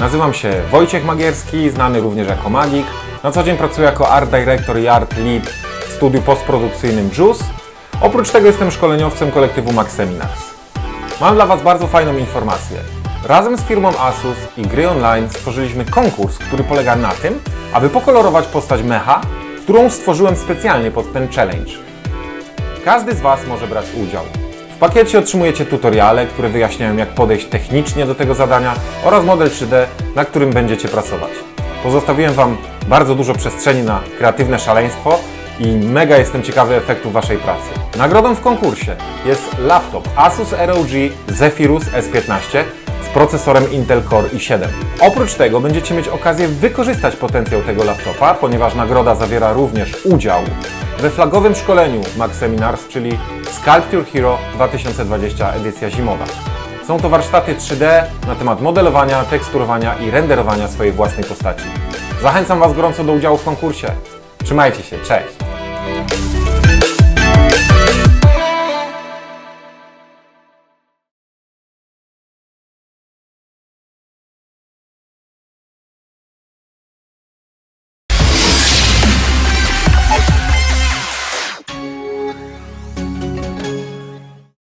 Nazywam się Wojciech Magierski, znany również jako Magik. Na co dzień pracuję jako art director i art lead w studiu postprodukcyjnym Juice. Oprócz tego jestem szkoleniowcem kolektywu Max Seminars. Mam dla Was bardzo fajną informację. Razem z firmą Asus i Gry Online stworzyliśmy konkurs, który polega na tym, aby pokolorować postać mecha, którą stworzyłem specjalnie pod ten challenge. Każdy z Was może brać udział. Pakiecie otrzymujecie tutoriale, które wyjaśniają jak podejść technicznie do tego zadania oraz model 3D, na którym będziecie pracować. Pozostawiłem Wam bardzo dużo przestrzeni na kreatywne szaleństwo i mega jestem ciekawy efektów Waszej pracy. Nagrodą w konkursie jest laptop Asus ROG Zephyrus S15 z procesorem Intel Core i7. Oprócz tego będziecie mieć okazję wykorzystać potencjał tego laptopa, ponieważ nagroda zawiera również udział we flagowym szkoleniu Max Seminars, czyli Sculpture Hero 2020 edycja zimowa. Są to warsztaty 3D na temat modelowania, teksturowania i renderowania swojej własnej postaci. Zachęcam Was gorąco do udziału w konkursie. Trzymajcie się, cześć!